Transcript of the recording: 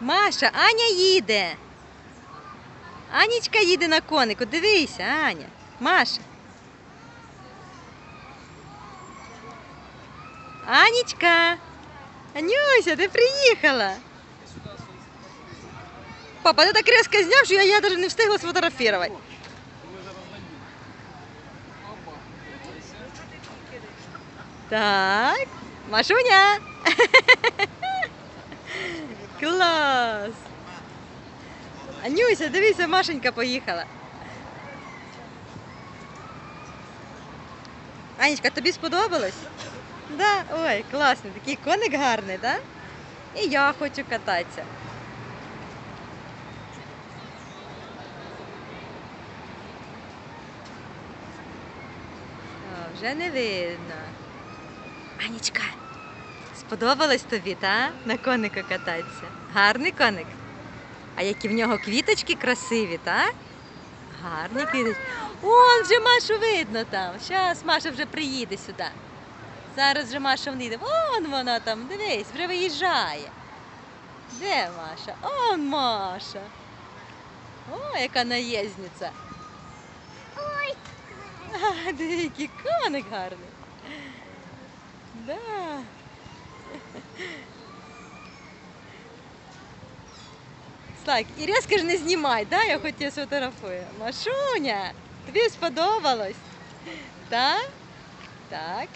Маша, Аня їде. Анічка їде на конику. Дивися, Аня. Маша. Анічка. Анюся, ти приїхала. Папа, ти так різко зняв, що я, я навіть не встигла сфотографувати. Так, Машуня. Анюся, дивися, Машенька поїхала. Анечка, тобі сподобалось? Да? Ой, класний, такий коник гарний, так? Да? І я хочу кататися. О, вже не видно. Анічка, сподобалось тобі, та? На конику кататися? Гарний коник? А які в нього квіточки красиві, так? Гарні квіточки. Вон вже Машу видно там. Зараз Маша вже приїде сюди. Зараз вже Маша вийде. Вон вона там, дивись, вже виїжджає. Де Маша? Он Маша. О, яка наїзниця. Ой, А, який коник гарний. Да. Слайк, і різко ж не знімай, да? я хоч я сфотографую. Машуня, тобі сподобалось? Так? Так.